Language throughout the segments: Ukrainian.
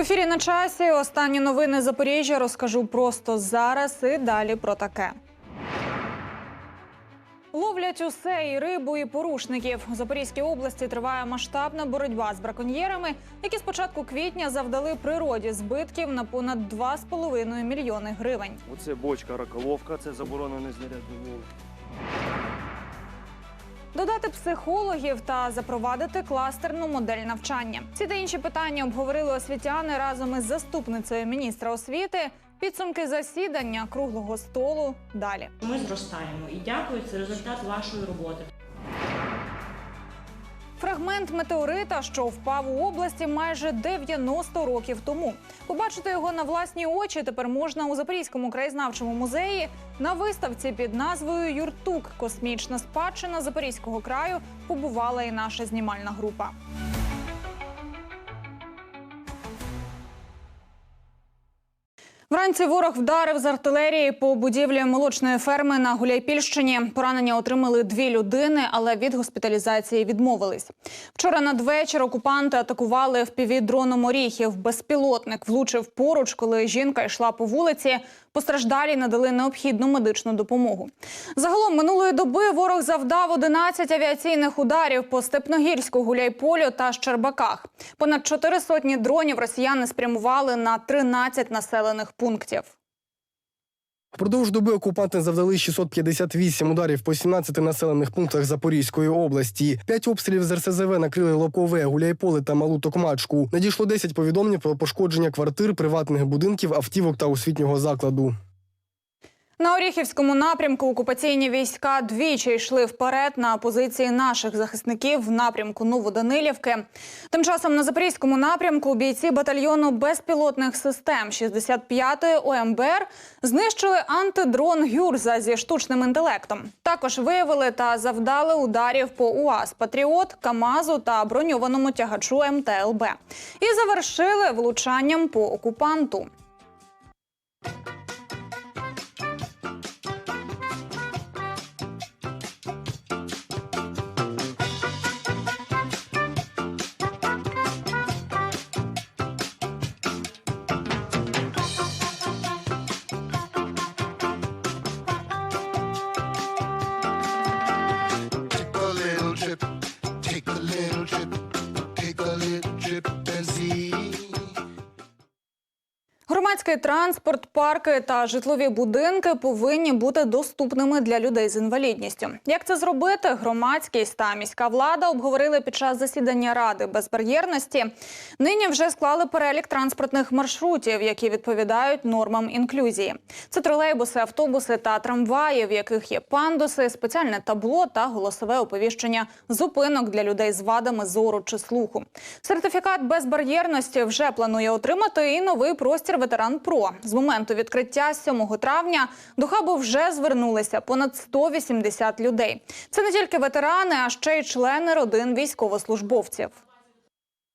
В ефірі на часі останні новини Запоріжжя розкажу просто зараз і далі про таке. Ловлять усе і рибу, і порушників. У Запорізькій області триває масштабна боротьба з браконьєрами, які з початку квітня завдали природі збитків на понад 2,5 мільйони гривень. Оце бочка раколовка, це заборонений знарядний вилов. Додати психологів та запровадити кластерну модель навчання. Ці та інші питання обговорили освітяни разом із заступницею міністра освіти. Підсумки засідання круглого столу далі. Ми зростаємо і дякую, це результат вашої роботи. Фрагмент метеорита, що впав у області майже 90 років тому. Побачити його на власні очі тепер можна у Запорізькому краєзнавчому музеї на виставці під назвою Юртук Космічна спадщина Запорізького краю побувала і наша знімальна група. Вранці ворог вдарив з артилерії по будівлі молочної ферми на Гуляйпільщині. Поранення отримали дві людини, але від госпіталізації відмовились. Вчора надвечір окупанти атакували в дроном Оріхів. Безпілотник влучив поруч, коли жінка йшла по вулиці. Постраждалі надали необхідну медичну допомогу. Загалом минулої доби ворог завдав 11 авіаційних ударів по Степногірську, Гуляйполю та Щербаках. Понад чотири сотні дронів росіяни спрямували на 13 населених пунктів. Впродовж доби окупанти завдали 658 ударів по 17 населених пунктах Запорізької області. П'ять обстрілів з РСЗВ накрили Локове, Гуляйполе та Малу Токмачку. Надійшло 10 повідомлень про пошкодження квартир, приватних будинків, автівок та освітнього закладу. На Оріхівському напрямку окупаційні війська двічі йшли вперед на позиції наших захисників в напрямку Новоданилівки. Тим часом на запорізькому напрямку бійці батальйону безпілотних систем 65-ї ОМБР знищили антидрон Гюрза зі штучним інтелектом. Також виявили та завдали ударів по УАЗ Патріот, Камазу та броньованому тягачу МТЛБ. І завершили влучанням по окупанту. Громадський транспорт, парки та житлові будинки повинні бути доступними для людей з інвалідністю. Як це зробити? Громадськість та міська влада обговорили під час засідання ради безбар'єрності. Нині вже склали перелік транспортних маршрутів, які відповідають нормам інклюзії. Це тролейбуси, автобуси та трамваї, в яких є пандуси, спеціальне табло та голосове оповіщення зупинок для людей з вадами зору чи слуху. Сертифікат безбар'єрності вже планує отримати і новий простір ветеран Про. З моменту відкриття 7 травня до хабу вже звернулися понад 180 людей. Це не тільки ветерани, а ще й члени родин військовослужбовців.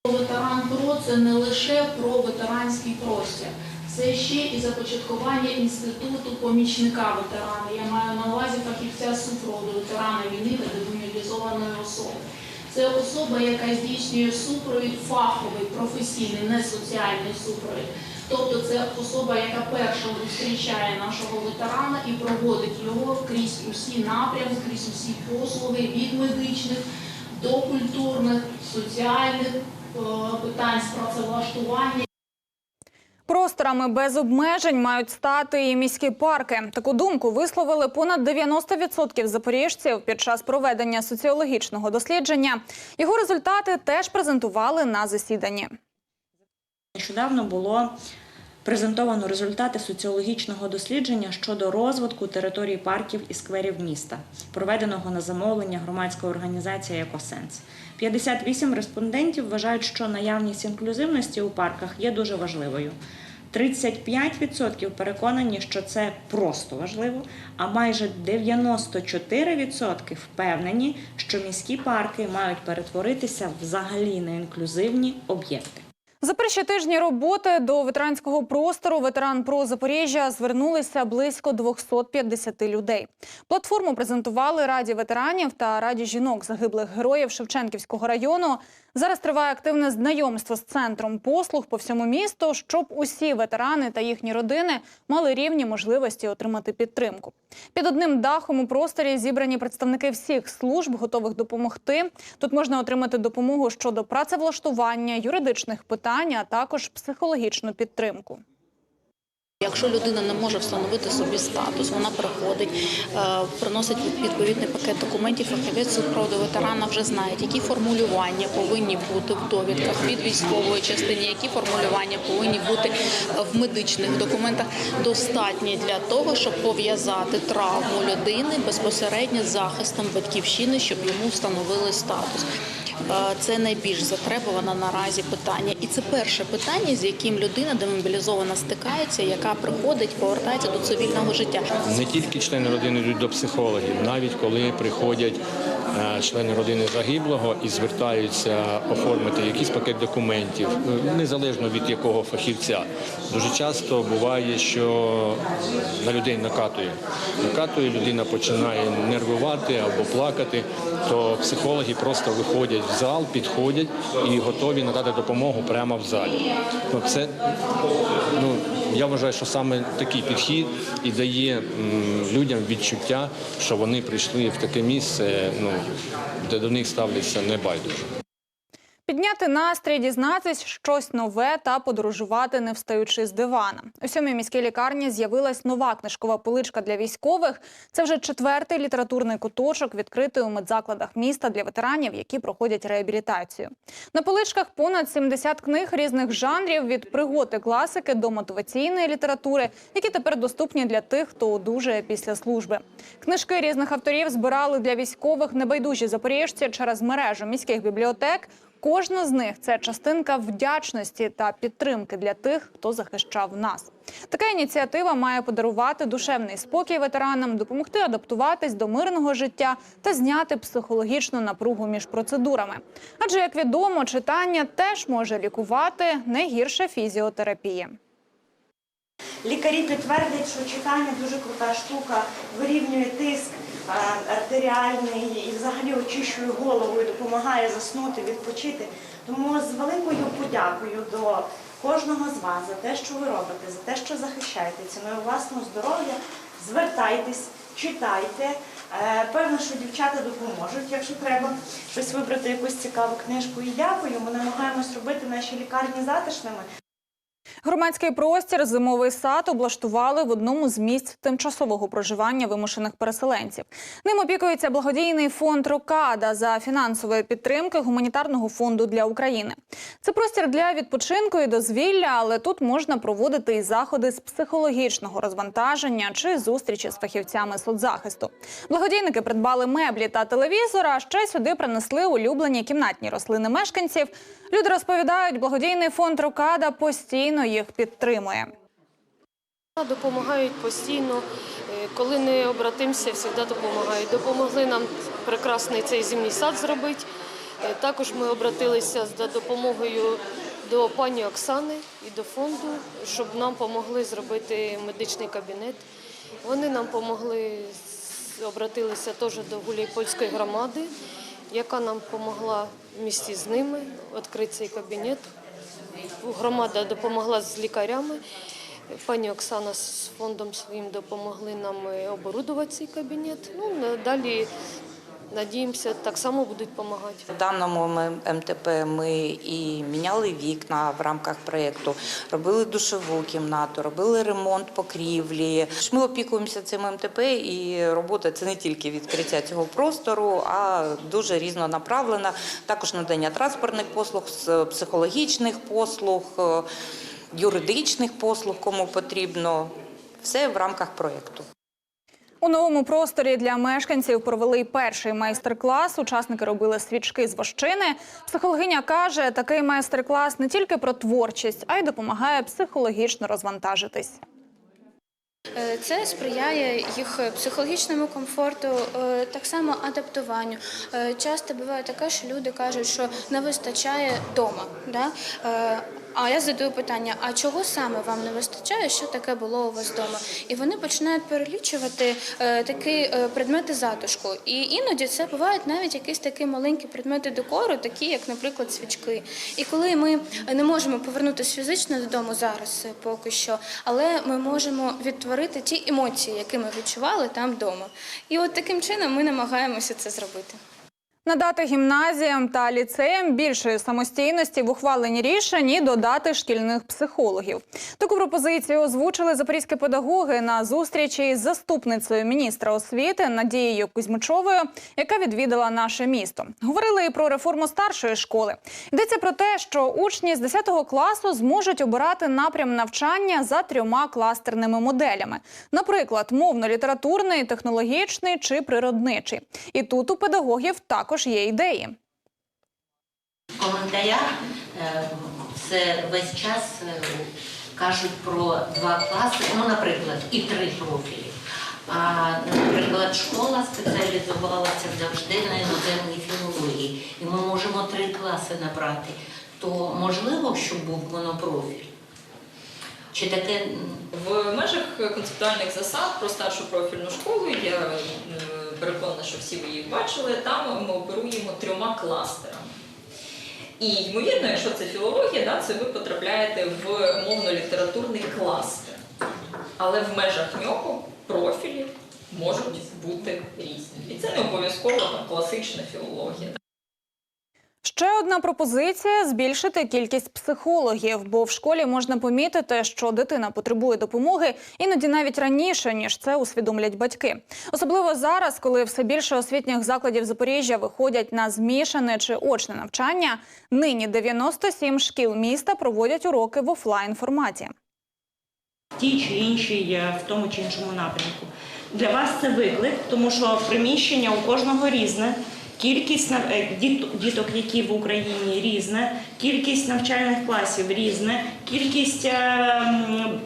Ветеран ПРО це не лише про ветеранський простір, це ще і започаткування інституту помічника ветерана. Я маю на увазі фахівця супроводу ветерана війни та демобілізованої особи. Це особа, яка здійснює супровід фаховий, професійний, не соціальний супровід. Тобто це особа, яка перша зустрічає нашого ветерана і проводить його крізь усі напрямки, крізь усі послуги від медичних до культурних, соціальних е, питань з працевлаштування. Просторами без обмежень мають стати і міські парки. Таку думку висловили понад 90% запоріжців під час проведення соціологічного дослідження. Його результати теж презентували на засіданні. Нещодавно було презентовано результати соціологічного дослідження щодо розвитку територій парків і скверів міста, проведеного на замовлення громадської організації «Екосенс». 58 респондентів вважають, що наявність інклюзивності у парках є дуже важливою. 35% переконані, що це просто важливо, а майже 94% впевнені, що міські парки мають перетворитися взагалі на інклюзивні об'єкти. За перші тижні роботи до ветеранського простору ветеран про Запоріжжя звернулися близько 250 людей. Платформу презентували Раді ветеранів та Раді жінок загиблих героїв Шевченківського району. Зараз триває активне знайомство з центром послуг по всьому місту, щоб усі ветерани та їхні родини мали рівні можливості отримати підтримку. Під одним дахом у просторі зібрані представники всіх служб, готових допомогти. Тут можна отримати допомогу щодо працевлаштування, юридичних питань, а також психологічну підтримку. Якщо людина не може встановити собі статус, вона приходить, е, приносить відповідний пакет документів. Фахівець супроводу ветерана вже знають, які формулювання повинні бути в довідках від військової частини, які формулювання повинні бути в медичних документах, достатні для того, щоб пов'язати травму людини безпосередньо з захистом батьківщини, щоб йому встановили статус. Е, Це найбільш затребуване наразі питання, і це перше питання, з яким людина демобілізована стикається, яка приходить, повертається до цивільного життя. Не тільки члени родини йдуть до психологів, навіть коли приходять члени родини загиблого і звертаються оформити якийсь пакет документів, е, незалежно від якого фахівця. Дуже часто буває, що на людей накатує. Накатує, людина починає нервувати або плакати, то психологи просто виходять в зал, підходять і готові надати допомогу прямо в залі. Ну, це ну, я вважаю, що саме такий підхід і дає людям відчуття, що вони прийшли в таке місце, ну, де до них ставляться небайдуже. Підняти настрій, дізнатись щось нове та подорожувати, не встаючи з дивана. У сьомій міській лікарні з'явилась нова книжкова поличка для військових. Це вже четвертий літературний куточок, відкритий у медзакладах міста для ветеранів, які проходять реабілітацію. На поличках понад 70 книг різних жанрів від пригод і класики до мотиваційної літератури, які тепер доступні для тих, хто одужує після служби. Книжки різних авторів збирали для військових небайдужі запоріжці через мережу міських бібліотек. Кожна з них це частинка вдячності та підтримки для тих, хто захищав нас. Така ініціатива має подарувати душевний спокій ветеранам, допомогти адаптуватись до мирного життя та зняти психологічну напругу між процедурами. Адже, як відомо, читання теж може лікувати не гірше фізіотерапії. Лікарі підтвердять, що читання дуже крута штука, вирівнює тиск артеріальний і взагалі очищує голову і допомагає заснути, відпочити. Тому з великою подякою до кожного з вас за те, що ви робите, за те, що захищаєте ціною власного здоров'я, звертайтесь, читайте. Е, Певно, що дівчата допоможуть, якщо треба щось вибрати якусь цікаву книжку. І дякую. Ми намагаємось робити наші лікарні затишними. Громадський простір зимовий сад облаштували в одному з місць тимчасового проживання вимушених переселенців. Ним опікується благодійний фонд Рокада за фінансової підтримки гуманітарного фонду для України. Це простір для відпочинку і дозвілля, але тут можна проводити і заходи з психологічного розвантаження чи зустрічі з фахівцями соцзахисту. Благодійники придбали меблі та телевізор, а ще сюди принесли улюблені кімнатні рослини мешканців. Люди розповідають, благодійний фонд Рокада постійно їх підтримує. Допомагають постійно. Е, Коли не обратимося, завжди допомагають. Допомогли нам прекрасний цей зимній сад зробити. Е, Також ми обратилися за допомогою до пані Оксани і до фонду, щоб нам допомогли зробити медичний кабінет. Вони нам допомогли, обратилися теж до Гуляйпольської громади, яка нам допомогла в місті з ними відкрити цей кабінет. Громада допомогла з лікарями. Пані Оксана з фондом своїм допомогли нам оборудувати цей кабінет. Ну, далі, надіємося, так само будуть допомагати. В даному МТП ми і міняли вікна в рамках проєкту, робили душову кімнату, робили ремонт покрівлі. Ми опікуємося цим МТП, і робота це не тільки відкриття цього простору, а дуже різнонаправлена. Також надання транспортних послуг, психологічних послуг, е, юридичних послуг, кому потрібно. Все в рамках проєкту. У новому просторі для мешканців провели перший майстер-клас. Учасники робили свічки з вощини. Психологиня каже, такий майстер-клас не тільки про творчість, а й допомагає психологічно розвантажитись. Е, Це сприяє їх психологічному комфорту, е, так само адаптуванню. Е, Часто буває таке, що люди кажуть, що не вистачає вдома. Да? А я задаю питання: а чого саме вам не вистачає? Що таке було у вас вдома? І вони починають перелічувати е, такі е, предмети затишку. І іноді це бувають навіть якісь такі маленькі предмети декору, такі як, наприклад, свічки. І коли ми не можемо повернутися фізично додому зараз, е, поки що, але ми можемо відтворити ті емоції, які ми відчували там вдома. І от таким чином ми намагаємося це зробити. Надати гімназіям та ліцеям більшої самостійності в ухваленні рішень і додати шкільних психологів. Таку пропозицію озвучили запорізькі педагоги на зустрічі із заступницею міністра освіти Надією Кузьмичовою, яка відвідала наше місто. Говорили і про реформу старшої школи. Йдеться про те, що учні з 10 класу зможуть обирати напрям навчання за трьома кластерними моделями, наприклад, мовно-літературний, технологічний чи природничий. І тут у педагогів також є ідеї. В коментарях це весь час е, кажуть про два класи, ну, наприклад, і три профілі. А, наприклад, школа спеціалізувалася завжди на іноземній філології, і ми можемо три класи набрати. То можливо, щоб був монопрофіль? Чи таке В межах концептуальних засад про старшу профільну школу я е, переконана, що всі ви її бачили. Там ми оперуємо трьома кластерами. І ймовірно, якщо це філологія, да, це ви потрапляєте в мовно-літературний кластер. Але в межах нього профілі можуть бути різні. І це не обов'язково там, класична філологія. Ще одна пропозиція збільшити кількість психологів, бо в школі можна помітити, що дитина потребує допомоги іноді навіть раніше ніж це усвідомлять батьки. Особливо зараз, коли все більше освітніх закладів Запоріжжя виходять на змішане чи очне навчання. Нині 97 шкіл міста проводять уроки в офлайн форматі. Ті чи інші е, в тому чи іншому напрямку. Для вас це виклик, тому що приміщення у кожного різне. Кількість е, діт- діток, які в Україні різне, кількість навчальних класів різне, кількість е,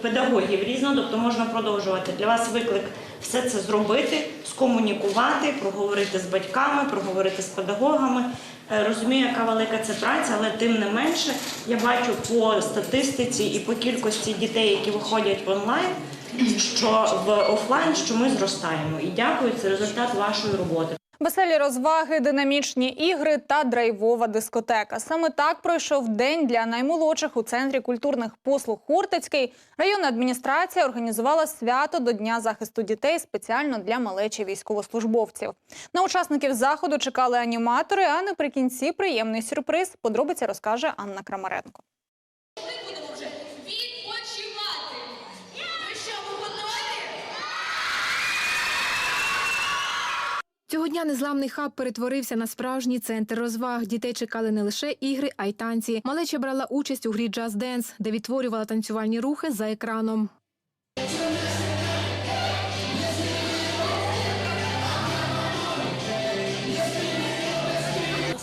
педагогів різна, тобто можна продовжувати. Для вас виклик все це зробити, скомунікувати, проговорити з батьками, проговорити з педагогами. Е, Розумію, яка велика це праця, але тим не менше я бачу по статистиці і по кількості дітей, які виходять в онлайн, що в офлайн, що ми зростаємо. І дякую, це результат вашої роботи. Веселі розваги, динамічні ігри та драйвова дискотека. Саме так пройшов день для наймолодших у центрі культурних послуг Хортицький. Районна адміністрація організувала свято до Дня захисту дітей спеціально для малечі військовослужбовців. На учасників заходу чекали аніматори, а наприкінці приємний сюрприз. Подробиці розкаже Анна Крамаренко. Цього дня незламний хаб перетворився на справжній центр розваг. Дітей чекали не лише ігри, а й танці. Малеча брала участь у грі Just Dance, де відтворювала танцювальні рухи за екраном.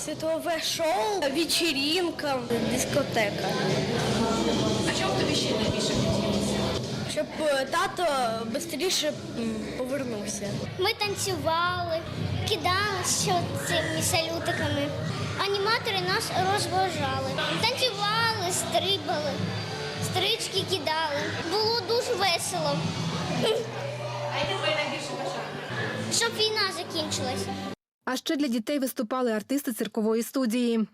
Світове шоу, вечірінка, дискотека. А чому тобі ще найбільше? Щоб е, тато швидше повернувся. Ми танцювали, кидалися цими салютиками. Аніматори нас розважали. Танцювали, стрибали, стрички кидали. Було дуже весело. А яке твоє найбільше бажання? Щоб війна закінчилась. А ще для дітей виступали артисти циркової студії.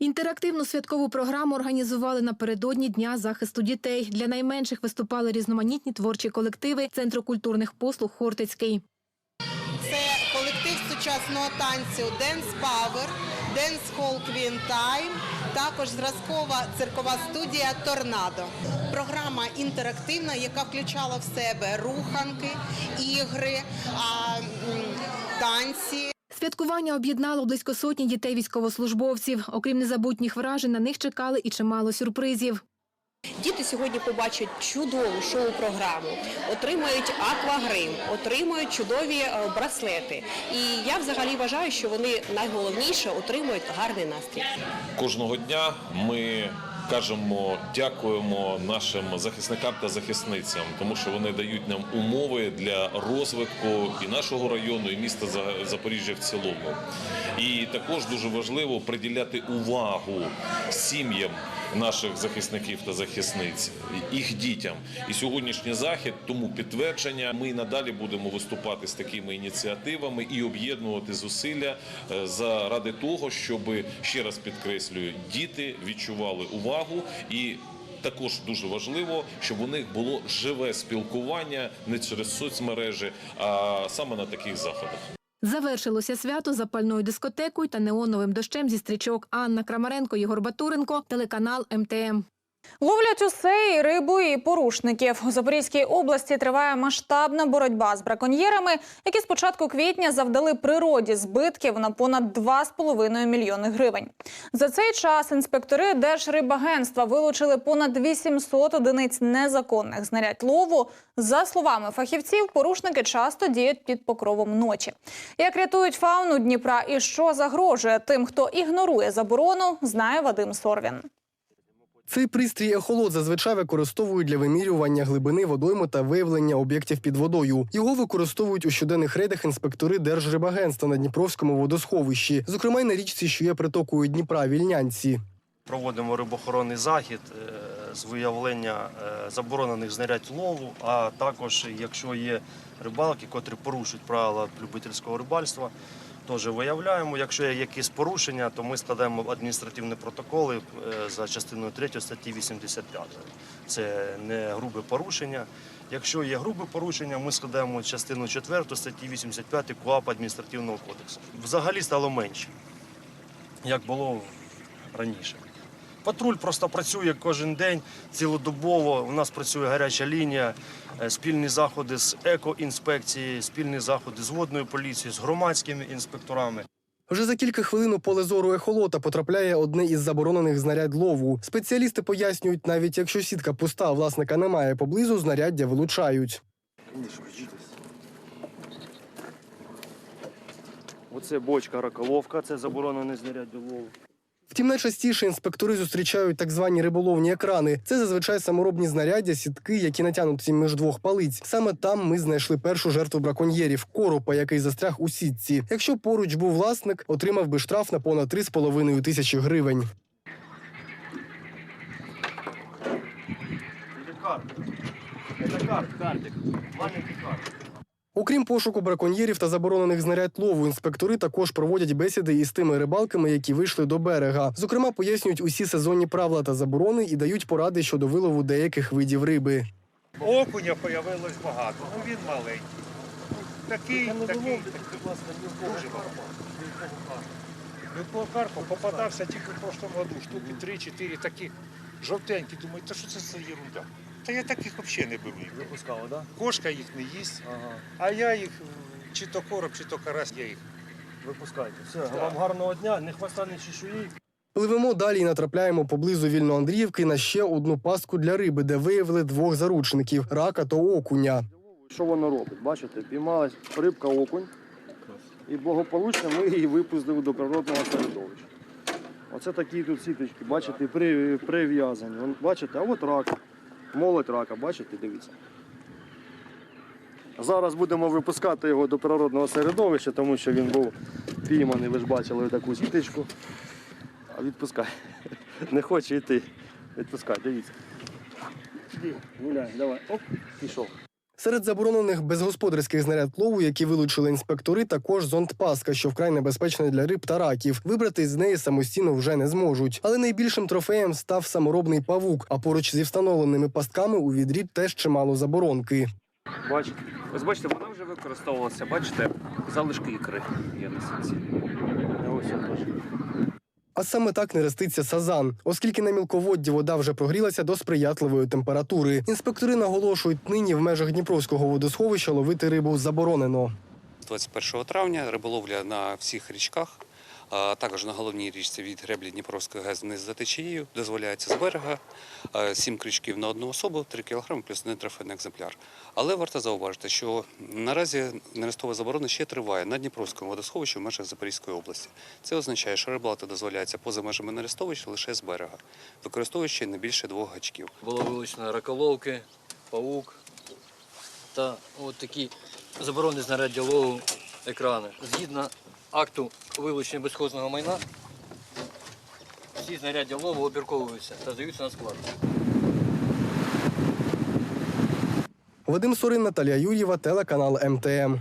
Інтерактивну святкову програму організували напередодні Дня захисту дітей. Для найменших виступали різноманітні творчі колективи Центру культурних послуг Хортицький. Це колектив сучасного танцю Power, Dance Hall Queen Time, також зразкова циркова студія Торнадо. Програма інтерактивна, яка включала в себе руханки, ігри, танці. Святкування об'єднало близько сотні дітей військовослужбовців. Окрім незабутніх вражень, на них чекали і чимало сюрпризів. Діти сьогодні побачать чудову шоу-програму, отримають аквагрим, отримають чудові е, браслети. І я взагалі вважаю, що вони найголовніше отримують гарний настрій. Кожного дня ми кажемо дякуємо нашим захисникам та захисницям, тому що вони дають нам умови для розвитку і нашого району, і міста За- Запоріжжя в цілому. І також дуже важливо приділяти увагу сім'ям наших захисників та захисниць, їх дітям. І сьогоднішній захід тому підтвердження. Ми і надалі будемо виступати з такими ініціативами і об'єднувати зусилля е, заради того, щоб ще раз підкреслюю, діти відчували увагу і. Також дуже важливо, щоб у них було живе спілкування не через соцмережі, а саме на таких заходах. Завершилося свято запальною дискотекою та неоновим дощем зі стрічок Анна Крамаренко, Єгор Батуренко, телеканал МТМ. Ловлять усе і рибу, і порушників. У Запорізькій області триває масштабна боротьба з браконьєрами, які з початку квітня завдали природі збитків на понад 2,5 мільйони гривень. За цей час інспектори Держрибагентства вилучили понад 800 одиниць незаконних знарядь лову. За словами фахівців, порушники часто діють під покровом ночі. Як рятують фауну Дніпра і що загрожує тим, хто ігнорує заборону, знає Вадим Сорвін. Цей пристрій ехолот зазвичай використовують для вимірювання глибини водойми та виявлення об'єктів під водою. Його використовують у щоденних рейдах інспектори Держрибагентства на Дніпровському водосховищі, зокрема й на річці, що є притокою Дніпра Вільнянці. Проводимо рибоохоронний захід е, з виявлення е, заборонених знарядь лову, а також, якщо є рибалки, котрі порушують правила любительського рибальства, теж виявляємо. Якщо є якісь порушення, то ми складаємо адміністративні протоколи е, за частиною 3 статті 85. Це не грубе порушення. Якщо є грубе порушення, ми складаємо частину 4 статті 85 КУАП адміністративного кодексу. Взагалі стало менше, як було раніше. Патруль просто працює кожен день цілодобово. У нас працює гаряча лінія, спільні заходи з екоінспекцією, спільні заходи з водною поліцією, з громадськими інспекторами. Вже за кілька хвилин у поле зору ехолота потрапляє одне із заборонених знарядь лову. Спеціалісти пояснюють, навіть якщо сітка пуста, а власника немає поблизу, знаряддя вилучають. Оце бочка раколовка, це заборонене знаряддя лову. Втім, найчастіше інспектори зустрічають так звані риболовні екрани. Це зазвичай саморобні знаряддя, сітки, які натягнуті між двох палиць. Саме там ми знайшли першу жертву браконьєрів коропа, який застряг у сітці. Якщо поруч був власник, отримав би штраф на понад 3,5 тисячі гривень. Це карт, картик, маленький карт. Окрім пошуку браконьєрів та заборонених знарядь лову, інспектори також проводять бесіди із тими рибалками, які вийшли до берега. Зокрема, пояснюють усі сезонні правила та заборони і дають поради щодо вилову деяких видів риби. Окуня появилось багато, ну він маленький. Такий, такий, такий. Дуже багато. Мілкого карпа попадався тільки в прошлому году, штуки 3-4 таких жовтенькі. Думаю, та що це за ерунда? Та я таких взагалі не беру. Випускали, так? Кошка їх не їсть, а я їх, чи то короб, чи то карась, я їх. Випускайте. Все, вам гарного дня, не хвоста, не чешуї. Пливемо далі і натрапляємо поблизу Вільноандріївки на ще одну пастку для риби, де виявили двох заручників рака та окуня. Що воно робить? Бачите, піймалась рибка окунь, і благополучно ми її випустили до природного середовища. Оце такі тут сіточки, бачите, при, прив'язані. Вон, Бачите, а от рак. Молодь рака, бачите, дивіться. Зараз будемо випускати його до природного середовища, тому що він був пійманий, ви ж бачили таку сіточку. А відпускай. Не хоче йти. Відпускай, дивіться. Гуляй, давай. Оп, пішов. Серед заборонених безгосподарських знаряд лову, які вилучили інспектори, також зонд паска, що вкрай небезпечна для риб та раків. Вибрати з неї самостійно вже не зможуть. Але найбільшим трофеєм став саморобний павук. А поруч зі встановленими пастками у відрі теж чимало заборонки. Бачите, ось бачите, вона вже використовувалася. Бачите, залишки ікри є на сітці. А саме так не реститься сазан, оскільки на мілководді вода вже прогрілася до сприятливої температури. Інспектори наголошують, нині в межах Дніпровського водосховища ловити рибу заборонено. З 21 травня риболовля на всіх річках А також на головній річці від греблі Дніпровської ГЕС вниз за течією дозволяється з берега е, 7 крючків на одну особу, 3 кг плюс один трофейний екземпляр. Але варто зауважити, що наразі нерестова заборона ще триває на Дніпровському водосховищі в межах Запорізької області. Це означає, що рибалка дозволяється поза межами нерестовища лише з берега, використовуючи не більше двох гачків. Було вилучено раколовки, паук та от такі заборонені знаряддя лову екрани. Згідно акту вилучення безхозного майна, всі знаряддя лову обірковуються та здаються на склад. Вадим Сурин, Наталія Юр'єва, телеканал МТМ.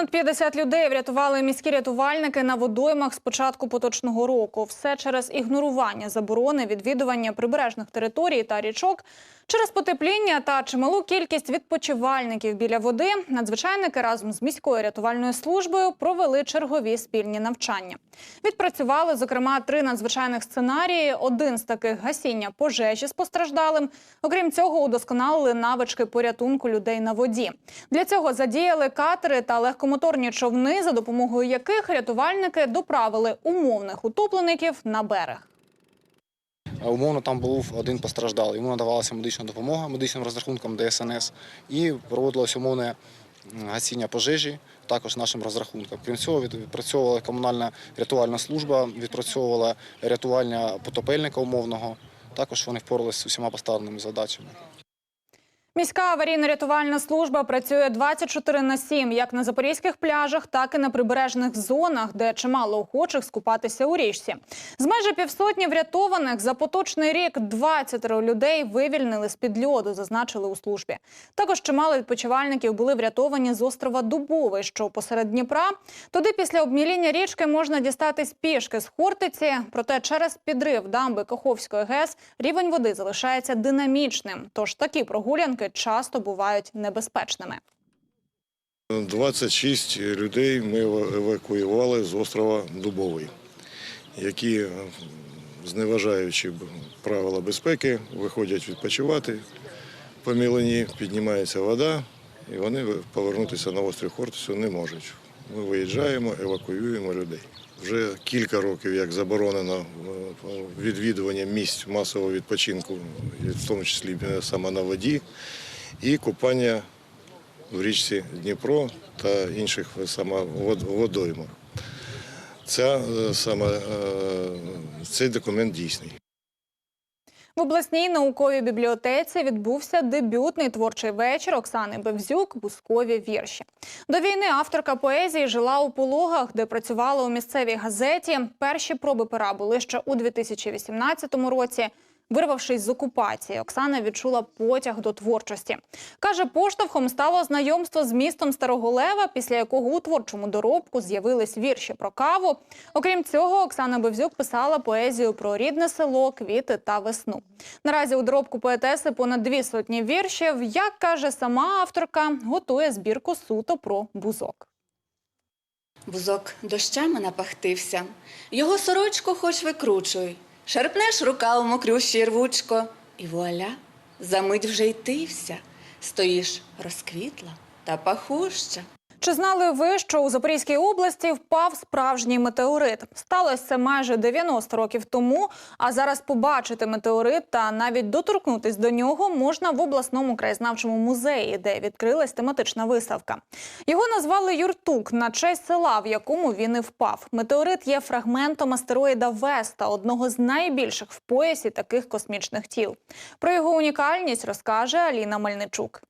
Понад 50 людей врятували міські рятувальники на водоймах з початку поточного року. Все через ігнорування заборони відвідування прибережних територій та річок. Через потепління та чималу кількість відпочивальників біля води надзвичайники разом з міською рятувальною службою провели чергові спільні навчання. Відпрацювали, зокрема, три надзвичайних сценарії. Один з таких гасіння пожежі з постраждалим. Окрім цього, удосконалили навички порятунку людей на воді. Для цього задіяли катери та легкомоторні човни, за допомогою яких рятувальники доправили умовних утоплеників на берег. Умовно там був один постраждалий. Йому надавалася медична допомога медичним розрахунком ДСНС і проводилось умовне гасіння пожежі також нашим розрахункам. Крім цього, відпрацьовувала комунальна рятувальна служба, відпрацьовувала рятувальня потопельника умовного. Також вони впоралися з усіма поставленими задачами. Міська аварійно-рятувальна служба працює 24 на 7, як на запорізьких пляжах, так і на прибережних зонах, де чимало охочих скупатися у річці. З майже півсотні врятованих за поточний рік 20 людей вивільнили з під льоду, зазначили у службі. Також чимало відпочивальників були врятовані з острова Дубовий, що посеред Дніпра. Туди після обміління річки можна дістатись пішки з Хортиці. Проте через підрив дамби Каховської ГЕС рівень води залишається динамічним. Тож такі прогулянки часто бувають небезпечними. 26 людей ми евакуювали з острова Дубовий, які, е, зневажаючи правила безпеки, виходять відпочивати по мілені, піднімається вода, і вони повернутися на острів Хортицю не можуть. Ми виїжджаємо, евакуюємо людей. Вже кілька років як заборонено е, відвідування місць масового відпочинку, в тому числі е, саме на воді, і купання в річці Дніпро та інших водоймах. Ця, е, саме, е, цей документ дійсний. В обласній науковій бібліотеці відбувся дебютний творчий вечір Оксани Бевзюк «Бускові вірші. До війни авторка поезії жила у Пологах, де працювала у місцевій газеті. Перші проби пера були ще у 2018 році. Вирвавшись з окупації, Оксана відчула потяг до творчості. Каже, поштовхом стало знайомство з містом Старого Лева, після якого у творчому доробку з'явились вірші про каву. Окрім цього, Оксана Бевзюк писала поезію про рідне село, квіти та весну. Наразі у доробку поетеси понад дві сотні віршів. Як каже сама авторка, готує збірку суто про бузок. Бузок дощами напахтився, його сорочку хоч викручуй, шарпнеш рука у мокрющій рвучко, і вуаля, замить вже й вся, стоїш розквітла та пахуща. Чи знали ви, що у Запорізькій області впав справжній метеорит? Сталося це майже 90 років тому. А зараз побачити метеорит та навіть доторкнутись до нього можна в обласному краєзнавчому музеї, де відкрилась тематична виставка. Його назвали Юртук на честь села, в якому він і впав. Метеорит є фрагментом астероїда Веста, одного з найбільших в поясі таких космічних тіл. Про його унікальність розкаже Аліна Мельничук.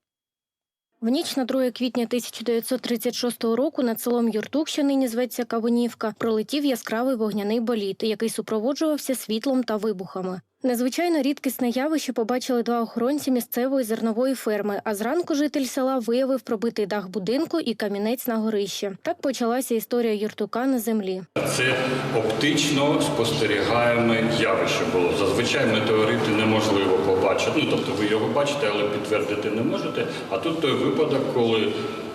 В ніч на 2 квітня 1936 року над селом Юртук, що нині зветься Кавунівка, пролетів яскравий вогняний боліт, який супроводжувався світлом та вибухами. Незвичайно рідкісне явище побачили два охоронці місцевої зернової ферми. А зранку житель села виявив пробитий дах будинку і камінець на горищі. Так почалася історія Юртука на землі. Це оптично спостерігаєме явище було. Зазвичай метеорити неможливо побачити. Ну тобто ви його бачите, але підтвердити не можете. А тут той випадок, коли,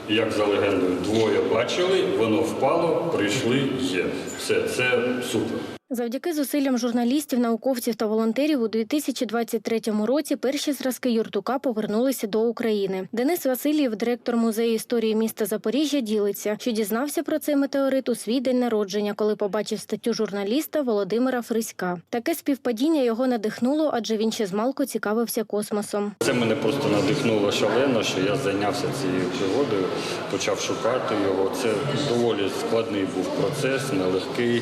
як за легендою, двоє бачили, воно впало, прийшли, є. Все, це супер. Завдяки зусиллям журналістів, науковців та волонтерів у 2023 році перші зразки юртука повернулися до України. Денис Васильєв, директор музею історії міста Запоріжжя, ділиться, що дізнався про цей метеорит у свій день народження, коли побачив статтю журналіста Володимира Фриська. Таке співпадіння його надихнуло, адже він ще змалку цікавився космосом. Це мене просто надихнуло шалено, що я зайнявся цією пригодою, почав шукати його. Це доволі складний був процес, нелегкий.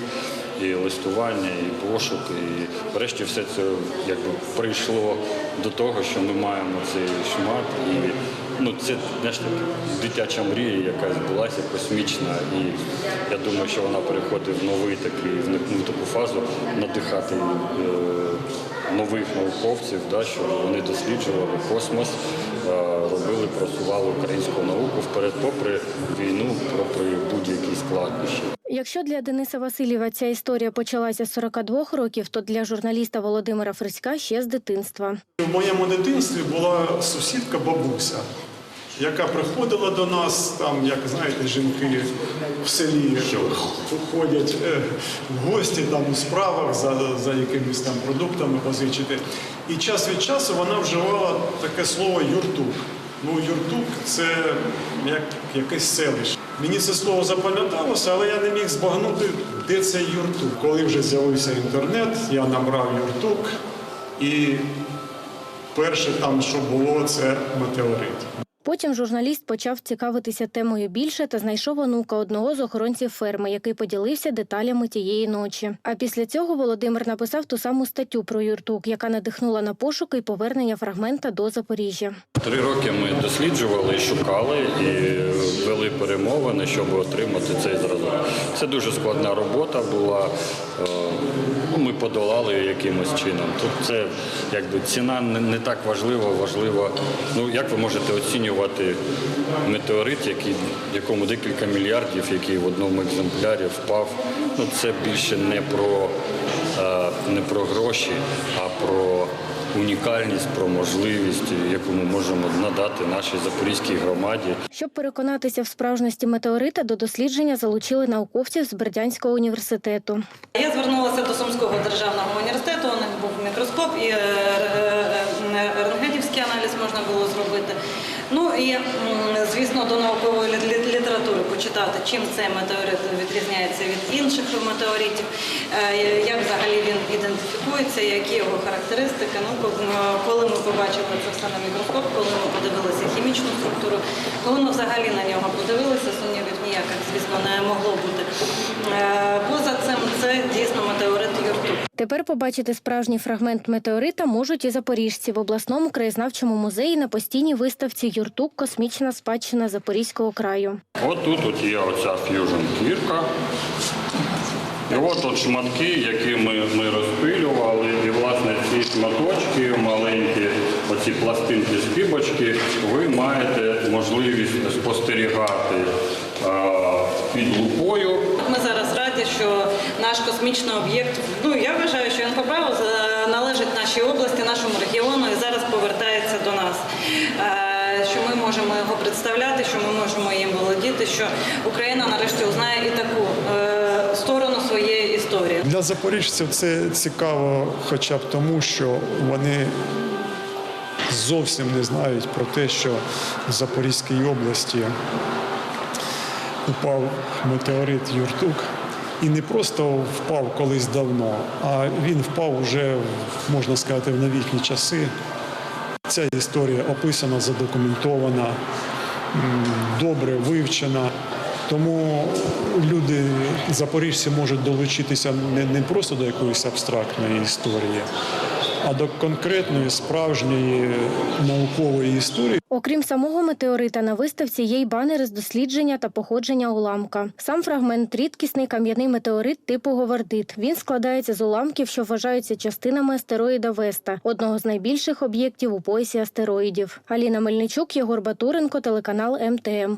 І листування, і пошук, і врешті все це якби прийшло до того, що ми маємо цей шмат. І ну, це знаєш, дитяча мрія, яка збулася космічна. І я думаю, що вона переходить в новий такий, в нову таку фазу надихати е, нових науковців, да, щоб вони досліджували космос, робили, просували українську науку вперед, попри війну, попри будь-які складнощі. Якщо для Дениса Васильєва ця історія почалася з 42 років, то для журналіста Володимира Фриська ще з дитинства. В моєму дитинстві була сусідка бабуся, яка приходила до нас, там, як знаєте, жінки в селі ходять е, в гості там у справах за, за якимись там продуктами позичити. І час від часу вона вживала таке слово юртук. Ну, юртук це як якесь селище. Мені це слово запам'яталося, але я не міг збагнути, де це юртук. Коли вже з'явився інтернет, я набрав юртук і перше там, що було, це метеорит. Потім журналіст почав цікавитися темою більше та знайшов онука одного з охоронців ферми, який поділився деталями тієї ночі. А після цього Володимир написав ту саму статтю про юртук, яка надихнула на пошуки і повернення фрагмента до Запоріжжя. Три роки ми досліджували, шукали і вели перемовини, щоб отримати цей зразок. Це дуже складна робота була. Ну, Ми подолали якимось чином. Тут це якби ціна не, так важлива, важливо. Ну як ви можете оцінювати метеорит, який якому декілька мільярдів, який в одному екземплярі впав. Ну це більше не про е, не про гроші, а про унікальність, про можливість, яку ми можемо надати нашій запорізькій громаді. Щоб переконатися в справжності метеорита, до дослідження залучили науковців з Бердянського університету. Я звернулася до Сумського державного університету, у них був мікроскоп і е, е, е, рентгенівський аналіз можна було зробити. Ну і, звісно, до наукової лі- лі- літератури почитати, чим цей метеорит відрізняється від інших метеоритів, е, як взагалі він ідентифікується, які його характеристики. Ну, коли ми побачили це все на мікроскоп, коли ми подивилися хімічну структуру, коли ми взагалі на нього подивилися, сумнівів ніяких, звісно, не могло бути. Е, Поза цим це дійсно метеорит. Тепер побачити справжній фрагмент метеорита можуть і запоріжці в обласному краєзнавчому музеї на постійній виставці Юртук Космічна спадщина Запорізького краю. От тут от є оця ф'южн квірка. І от от шматки, які ми, ми розпилювали, і власне ці шматочки, маленькі, оці пластинки скибочки, ви маєте можливість спостерігати а, під лупою. Ми зараз що наш космічний об'єкт, ну я вважаю, що праву е, належить нашій області, нашому регіону і зараз повертається до нас. Е, Що ми можемо його представляти, що ми можемо їм володіти, що Україна нарешті узнає і таку е, сторону своєї історії. Для запоріжців це цікаво, хоча б тому, що вони зовсім не знають про те, що в Запорізькій області упав метеорит Юртук. І не просто впав колись давно, а він впав уже, можна сказати, в новітні часи. Ця історія описана, задокументована, добре вивчена. Тому люди, запоріжці, можуть долучитися не, не просто до якоїсь абстрактної історії, а до конкретної справжньої наукової історії. Окрім самого метеорита, на виставці є й банери з дослідження та походження уламка. Сам фрагмент рідкісний кам'яний метеорит типу Говардит. Він складається з уламків, що вважаються частинами астероїда Веста, одного з найбільших об'єктів у поясі астероїдів. Аліна Мельничук, Єгор Батуренко, телеканал МТМ.